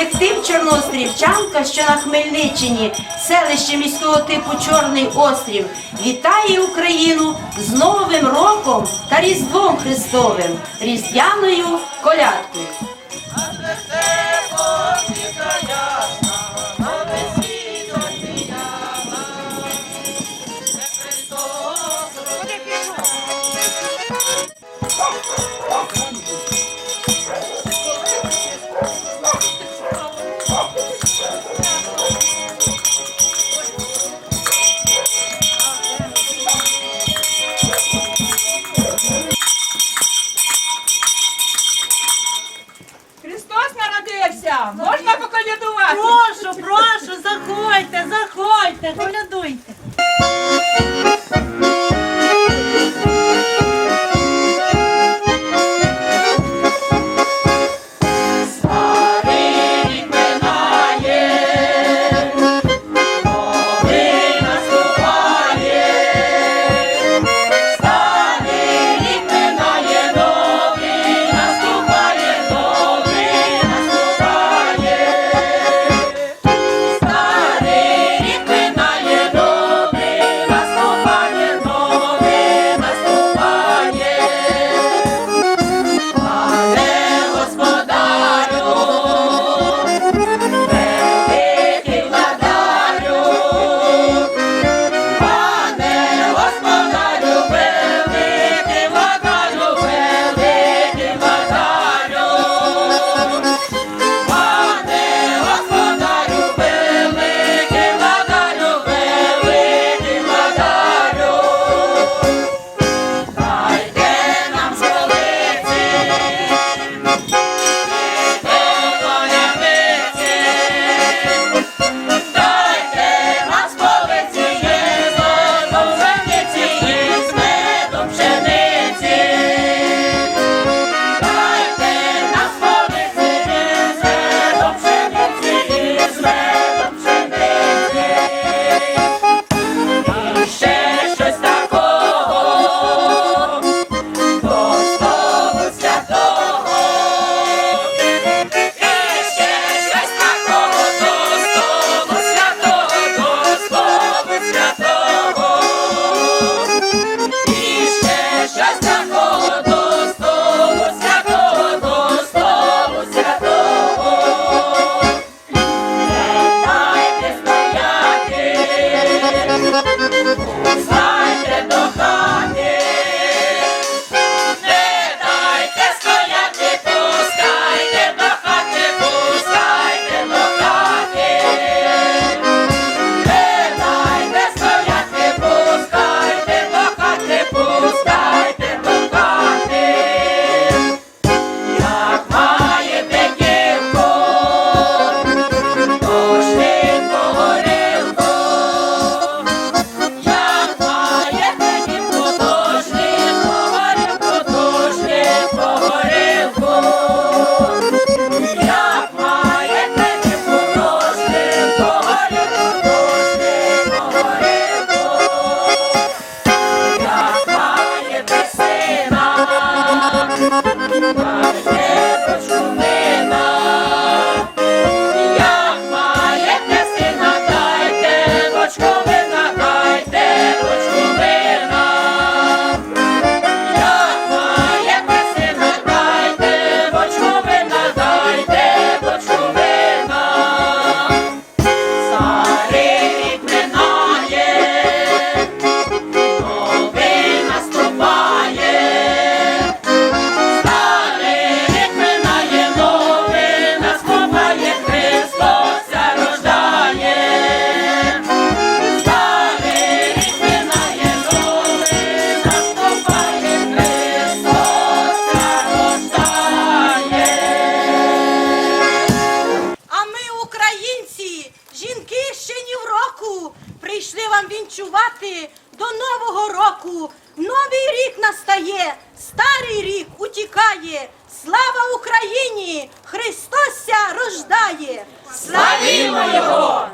Колектив Чорноострівчанка, що на Хмельниччині, селище міського типу Чорний Острів, вітає Україну з Новим роком та Різдвом Христовим, Різдвяною колядкою. Христос народився! Можна поколядувати? Прошу, прошу, заходьте, заходьте, колядуйте. Прийшли вам вінчувати до Нового року. Новий рік настає, старий рік утікає. Слава Україні! Христосся рождає! Славімо Його!